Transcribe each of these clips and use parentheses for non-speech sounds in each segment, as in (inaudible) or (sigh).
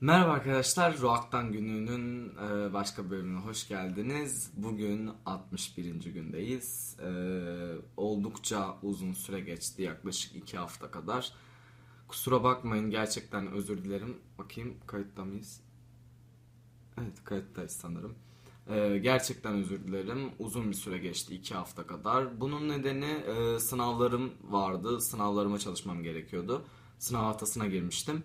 Merhaba arkadaşlar, Roak'tan gününün e, başka bölümüne hoş geldiniz. Bugün 61. gündeyiz. E, oldukça uzun süre geçti, yaklaşık 2 hafta kadar. Kusura bakmayın, gerçekten özür dilerim. Bakayım, kayıtta mıyız? Evet, kayıttayız sanırım. E, gerçekten özür dilerim. Uzun bir süre geçti, 2 hafta kadar. Bunun nedeni sınavlarım vardı. Sınavlarıma çalışmam gerekiyordu. Sınav haftasına girmiştim.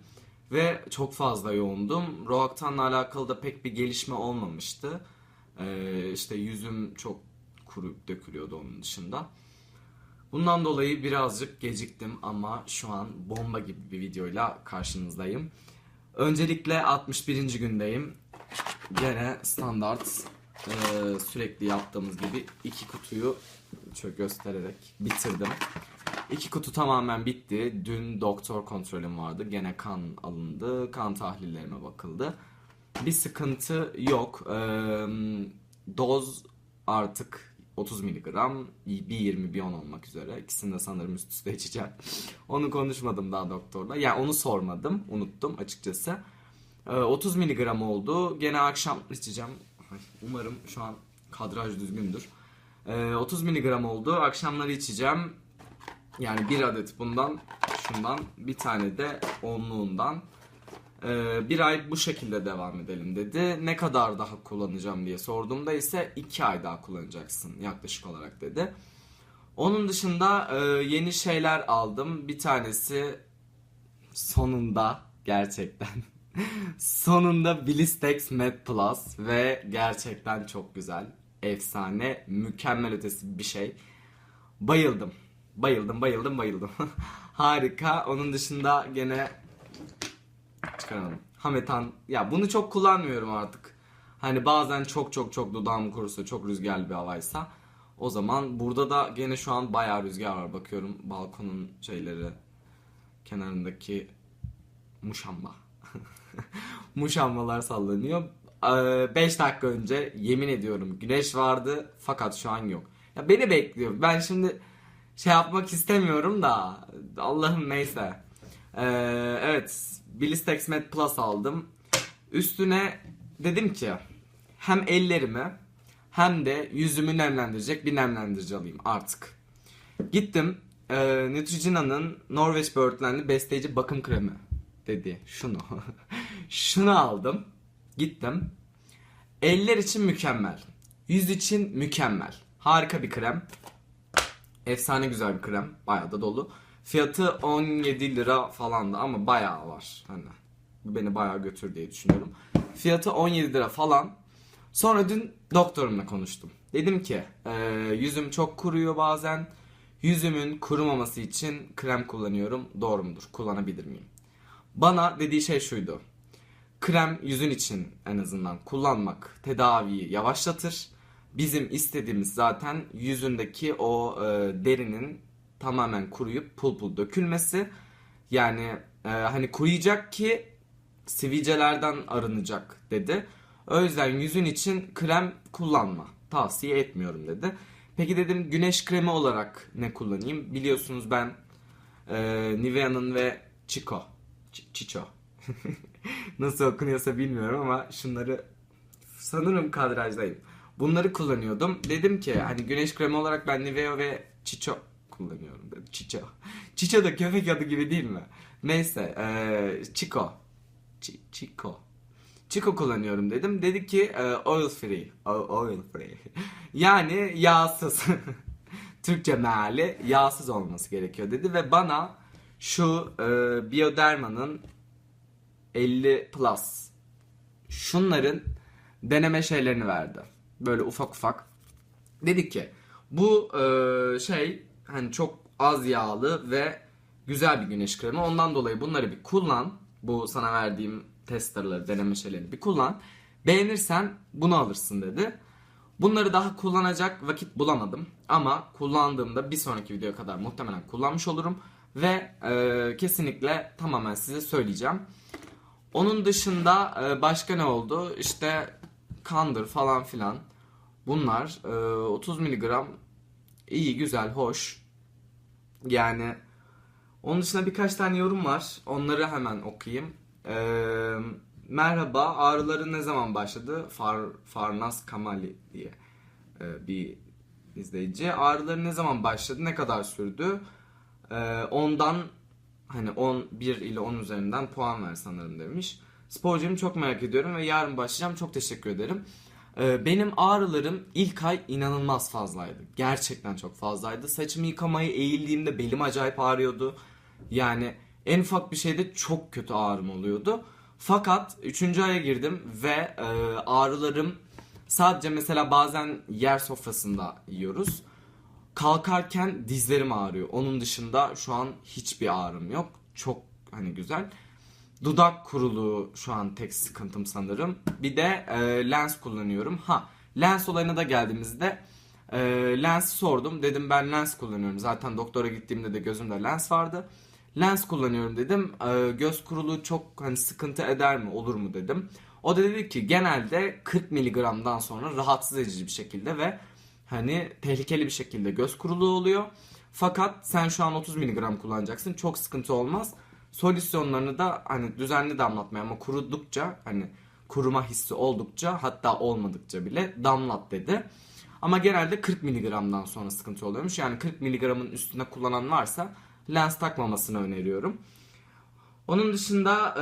Ve çok fazla yoğundum. Roaktan'la alakalı da pek bir gelişme olmamıştı. Ee, işte yüzüm çok kuruyup dökülüyordu onun dışında. Bundan dolayı birazcık geciktim ama şu an bomba gibi bir videoyla karşınızdayım. Öncelikle 61. gündeyim. Gene standart e, sürekli yaptığımız gibi iki kutuyu şöyle göstererek bitirdim. İki kutu tamamen bitti. Dün doktor kontrolüm vardı. Gene kan alındı. Kan tahlillerime bakıldı. Bir sıkıntı yok. Ee, doz artık 30 miligram. Bir 20 bir 10 olmak üzere. İkisini de sanırım üst üste içeceğim. (laughs) Onu konuşmadım daha doktorla. Yani onu sormadım. Unuttum açıkçası. Ee, 30 miligram oldu. Gene akşam içeceğim. Umarım şu an kadraj düzgündür. Ee, 30 miligram oldu. Akşamları içeceğim. Yani bir adet bundan, şundan, bir tane de onluğundan. Ee, bir ay bu şekilde devam edelim dedi. Ne kadar daha kullanacağım diye sorduğumda ise iki ay daha kullanacaksın yaklaşık olarak dedi. Onun dışında e, yeni şeyler aldım. Bir tanesi sonunda gerçekten (laughs) sonunda Blistex Med Plus ve gerçekten çok güzel. Efsane, mükemmel ötesi bir şey. Bayıldım. Bayıldım, bayıldım, bayıldım. (laughs) Harika. Onun dışında gene çıkaramadım. Hametan. Ya bunu çok kullanmıyorum artık. Hani bazen çok çok çok dudağım kurusa, çok rüzgarlı bir havaysa o zaman burada da gene şu an bayağı rüzgar var. Bakıyorum balkonun şeyleri kenarındaki muşamba. (laughs) Muşambalar sallanıyor. 5 dakika önce yemin ediyorum güneş vardı fakat şu an yok. Ya beni bekliyor. Ben şimdi şey yapmak istemiyorum da Allah'ım neyse. Ee, evet Blistex Med Plus aldım. Üstüne dedim ki hem ellerimi hem de yüzümü nemlendirecek bir nemlendirici alayım artık. Gittim e, Neutrogena'nın Norveç böğürtlenli besleyici bakım kremi dedi. Şunu. (laughs) Şunu aldım. Gittim. Eller için mükemmel. Yüz için mükemmel. Harika bir krem. Efsane güzel bir krem. Bayağı da dolu. Fiyatı 17 lira falandı ama bayağı var. Hani bu beni bayağı götür diye düşünüyorum. Fiyatı 17 lira falan. Sonra dün doktorumla konuştum. Dedim ki e, yüzüm çok kuruyor bazen. Yüzümün kurumaması için krem kullanıyorum. Doğru mudur? Kullanabilir miyim? Bana dediği şey şuydu. Krem yüzün için en azından kullanmak tedaviyi yavaşlatır. Bizim istediğimiz zaten yüzündeki o e, derinin tamamen kuruyup pul pul dökülmesi. Yani e, hani kuruyacak ki sivilcelerden arınacak dedi. O yüzden yüzün için krem kullanma. Tavsiye etmiyorum dedi. Peki dedim güneş kremi olarak ne kullanayım? Biliyorsunuz ben e, Nivea'nın ve Chico. Ç- Chicho. (laughs) Nasıl okunuyorsa bilmiyorum ama şunları sanırım kadrajdayım. Bunları kullanıyordum. Dedim ki hani güneş kremi olarak ben Nivea ve Chicho kullanıyorum dedim. Chicho. (laughs) Chicho da köpek adı gibi değil mi? Neyse. Ee, Chico. Ch- Chico. Chico kullanıyorum dedim. Dedi ki e, oil free. O- oil free. (laughs) yani yağsız. (laughs) Türkçe meali yağsız olması gerekiyor dedi ve bana şu e, Bioderma'nın 50 Plus şunların deneme şeylerini verdi. Böyle ufak ufak. Dedik ki bu e, şey hani çok az yağlı ve güzel bir güneş kremi. Ondan dolayı bunları bir kullan. Bu sana verdiğim testerları, deneme şeylerini bir kullan. Beğenirsen bunu alırsın dedi. Bunları daha kullanacak vakit bulamadım. Ama kullandığımda bir sonraki videoya kadar muhtemelen kullanmış olurum. Ve e, kesinlikle tamamen size söyleyeceğim. Onun dışında e, başka ne oldu? İşte kandır falan filan. Bunlar e, 30 miligram iyi, güzel, hoş. Yani onun dışında birkaç tane yorum var. Onları hemen okuyayım. E, merhaba ağrıların ne zaman başladı? Far, Farnas Kamali diye e, bir izleyici. Ağrıların ne zaman başladı? Ne kadar sürdü? E, ondan hani 10, 1 ile 10 üzerinden puan ver sanırım demiş. Sporcuyum çok merak ediyorum ve yarın başlayacağım. Çok teşekkür ederim. E, benim ağrılarım ilk ay inanılmaz fazlaydı. Gerçekten çok fazlaydı. Saçımı yıkamayı eğildiğimde belim acayip ağrıyordu. Yani en ufak bir şeyde çok kötü ağrım oluyordu. Fakat 3. aya girdim ve e, ağrılarım sadece mesela bazen yer sofrasında yiyoruz. Kalkarken dizlerim ağrıyor. Onun dışında şu an hiçbir ağrım yok. Çok hani güzel. Dudak kuruluğu şu an tek sıkıntım sanırım. Bir de e, lens kullanıyorum. Ha lens olayına da geldiğimizde e, lens sordum. Dedim ben lens kullanıyorum. Zaten doktora gittiğimde de gözümde lens vardı. Lens kullanıyorum dedim. E, göz kuruluğu çok hani sıkıntı eder mi olur mu dedim. O da dedi ki genelde 40 miligramdan sonra rahatsız edici bir şekilde ve hani tehlikeli bir şekilde göz kuruluğu oluyor. Fakat sen şu an 30 miligram kullanacaksın. Çok sıkıntı olmaz. Solüsyonlarını da hani düzenli damlatmaya ama kurudukça hani kuruma hissi oldukça hatta olmadıkça bile damlat dedi. Ama genelde 40 miligramdan sonra sıkıntı oluyormuş. Yani 40 miligramın üstünde kullanan varsa lens takmamasını öneriyorum. Onun dışında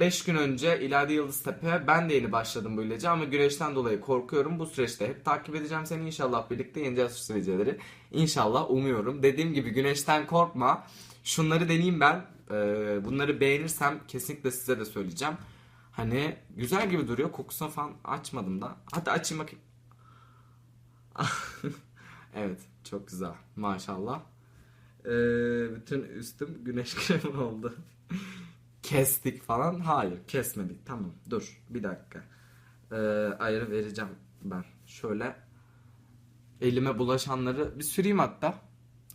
5 gün önce İleride Yıldıztepe ben de yeni başladım bu ilaca ama güneşten dolayı korkuyorum. Bu süreçte hep takip edeceğim seni inşallah birlikte yeneceğiz şu sürecileri. İnşallah umuyorum. Dediğim gibi güneşten korkma. Şunları deneyeyim ben. Ee, bunları beğenirsem kesinlikle size de söyleyeceğim. Hani güzel gibi duruyor. Kokusunu falan açmadım da. Hadi açayım bakayım. (laughs) evet çok güzel maşallah. Ee, bütün üstüm güneş (laughs) kremi oldu. Kestik falan. Hayır kesmedik. Tamam dur bir dakika. Ee, ayrı vereceğim ben. Şöyle elime bulaşanları bir süreyim hatta.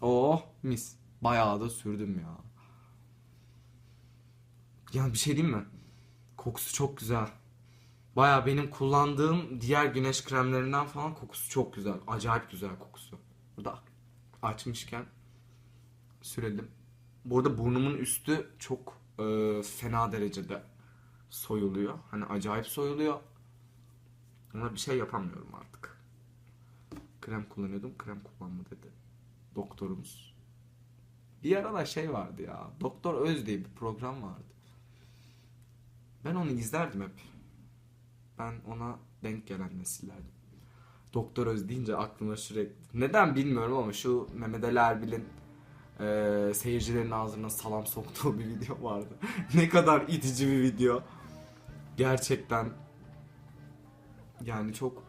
Oh mis. Bayağı da sürdüm ya. Ya bir şey diyeyim mi? Kokusu çok güzel. Baya benim kullandığım diğer güneş kremlerinden falan kokusu çok güzel. Acayip güzel kokusu. Burada açmışken sürelim. Burada burnumun üstü çok e, fena derecede soyuluyor. Hani acayip soyuluyor. Ama bir şey yapamıyorum artık. Krem kullanıyordum. Krem kullanma dedi. Doktorumuz. Bir ara da şey vardı ya. Doktor Öz diye bir program vardı. Ben onu izlerdim hep. Ben ona denk gelen nesillerdim. Doktor Öz deyince aklıma sürekli... Neden bilmiyorum ama şu Mehmet Ali Erbil'in e, seyircilerin ağzına salam soktuğu bir video vardı. (laughs) ne kadar itici bir video. Gerçekten yani çok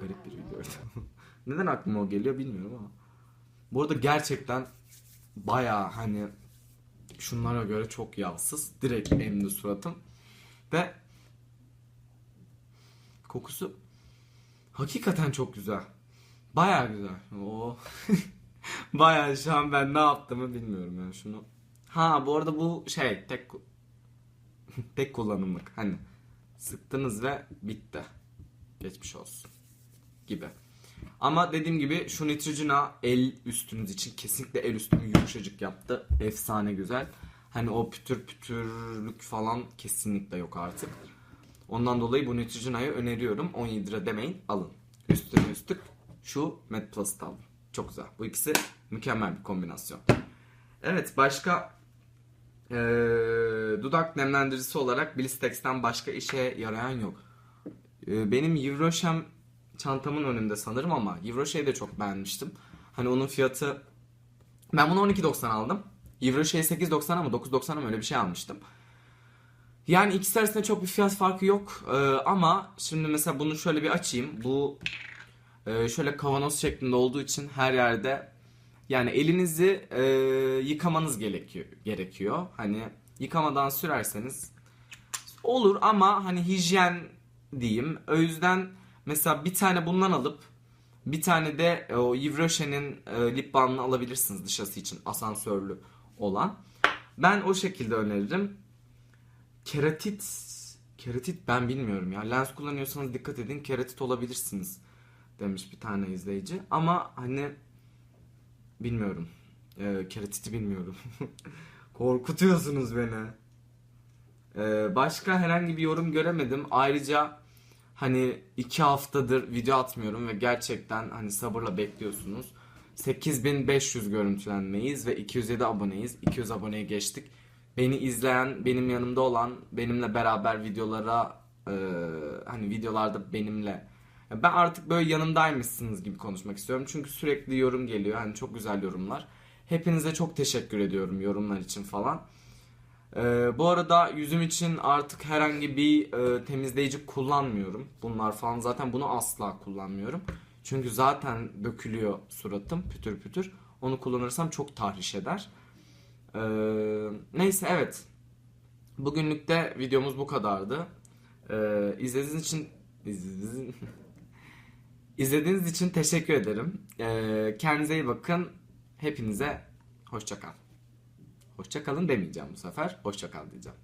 garip bir videoydu. (laughs) Neden aklıma o geliyor bilmiyorum ama. Bu arada gerçekten baya hani şunlara göre çok yağsız. Direkt emdi suratım. Ve kokusu hakikaten çok güzel. Baya güzel. Oo. (laughs) Baya şu an ben ne yaptığımı bilmiyorum yani şunu. Ha bu arada bu şey tek (laughs) tek kullanımlık. Hani sıktınız ve bitti. Geçmiş olsun. Gibi. Ama dediğim gibi şu Neutrogena el üstünüz için kesinlikle el üstümü yumuşacık yaptı. Efsane güzel. Hani o pütür pütürlük falan kesinlikle yok artık. Ondan dolayı bu Neutrogena'yı öneriyorum. 17 lira demeyin alın. Üstüne üstlük şu Med Plus'ı alın. Çok güzel. Bu ikisi mükemmel bir kombinasyon. Evet başka ee, dudak nemlendiricisi olarak Blistex'ten başka işe yarayan yok. Ee, benim Euroshem çantamın önünde sanırım ama Euroshe'yi de çok beğenmiştim. Hani onun fiyatı ben bunu 12.90 aldım. Euroshe'yi 8.90 ama 9.90 mı öyle bir şey almıştım. Yani ikisi arasında çok bir fiyat farkı yok. Ee, ama şimdi mesela bunu şöyle bir açayım. Bu e, şöyle kavanoz şeklinde olduğu için her yerde yani elinizi e, yıkamanız gerekiyor. gerekiyor. Hani yıkamadan sürerseniz olur ama hani hijyen diyeyim. O yüzden mesela bir tane bundan alıp bir tane de e, o Yves Rocher'in e, lip balmını alabilirsiniz dışarısı için asansörlü olan. Ben o şekilde öneririm. Keratit keratit ben bilmiyorum ya. Lens kullanıyorsanız dikkat edin keratit olabilirsiniz demiş bir tane izleyici. Ama hani bilmiyorum. E, keratiti bilmiyorum. (laughs) Korkutuyorsunuz beni. Ee, başka herhangi bir yorum göremedim. Ayrıca hani iki haftadır video atmıyorum ve gerçekten hani sabırla bekliyorsunuz. 8500 görüntülenmeyiz ve 207 aboneyiz. 200 aboneye geçtik. Beni izleyen, benim yanımda olan, benimle beraber videolara e, hani videolarda benimle ben artık böyle yanımdaymışsınız gibi konuşmak istiyorum. Çünkü sürekli yorum geliyor. Hani çok güzel yorumlar. Hepinize çok teşekkür ediyorum yorumlar için falan. Ee, bu arada yüzüm için artık herhangi bir e, temizleyici kullanmıyorum. Bunlar falan zaten bunu asla kullanmıyorum. Çünkü zaten dökülüyor suratım pütür pütür. Onu kullanırsam çok tahriş eder. Ee, neyse evet. Bugünlük de videomuz bu kadardı. Ee, izlediğiniz için izlediğiniz, (laughs) izlediğiniz için teşekkür ederim. Ee, kendinize iyi bakın. Hepinize hoşça kal. Hoşça kalın demeyeceğim bu sefer. Hoşça kal diyeceğim.